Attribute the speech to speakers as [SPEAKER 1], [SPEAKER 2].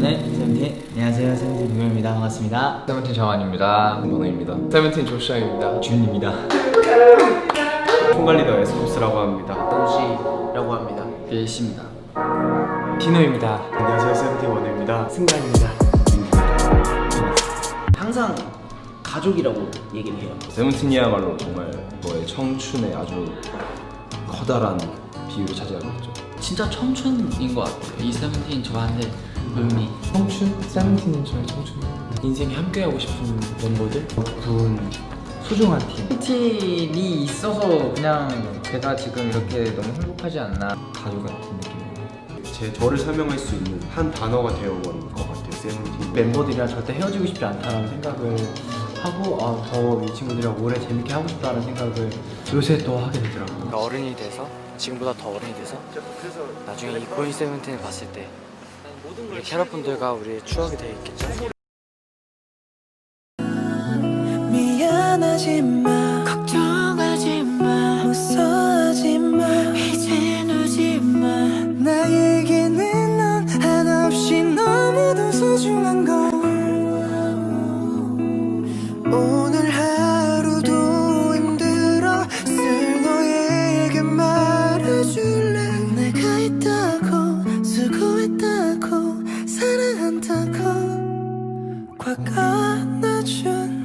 [SPEAKER 1] 저는 세븐틴 안녕하세요 세븐틴 동현입니다 반갑습니다
[SPEAKER 2] 세븐틴 정한입니다.
[SPEAKER 3] 번호입니다. 세븐틴
[SPEAKER 4] 조슈아입니다.
[SPEAKER 1] 준입니다
[SPEAKER 5] 총괄리더 에스쿱스라고 합니다.
[SPEAKER 6] 원시라고 합니다
[SPEAKER 2] 예시입니다. 디노입니다.
[SPEAKER 5] 안녕하세요. 세븐틴 원우입니다. 승관입니다.
[SPEAKER 6] 항상 가족이라고 얘기를 해요
[SPEAKER 3] 세븐틴이야말로 정말 저의 청춘의 아주 커다란 비율을 차지하고 있죠. 진짜
[SPEAKER 2] 청춘인 것 같아요. 이 세븐틴 저한테 의미.
[SPEAKER 4] 청춘? 세븐틴은 저의 청춘. 인생에 함께하고 싶은 멤버들?
[SPEAKER 5] 분
[SPEAKER 4] 소중한 팀.
[SPEAKER 2] 세븐틴이 있어서 그냥 제가 지금 이렇게 너무 행복하지 않나. 가족 같은 느낌이에요.
[SPEAKER 5] 제 저를 설명할 수 있는 한 단어가 되어버린 것 같아요. 세븐틴.
[SPEAKER 4] 멤버들이랑 절대 헤어지고 싶지 않다는 생각을 하고 아, 더이 친구들이랑 오래 재밌게 하고 싶다는 생각을 요새 또 하게 되더라고요. 그러니까
[SPEAKER 7] 어른이 돼서 지금보다 더 어른이 돼서 나중에 이 고인 세븐틴을 봤을 때 우리 캐럿분들과 우리의 추억이 되어 있겠죠.
[SPEAKER 8] 미안하지
[SPEAKER 9] 마,
[SPEAKER 8] 걱정하지 마,
[SPEAKER 9] 무서워하지
[SPEAKER 8] 마, 이젠 울지 마. 나에게는 넌 한없이 너무도 소중한 걸. 오늘 화가 나준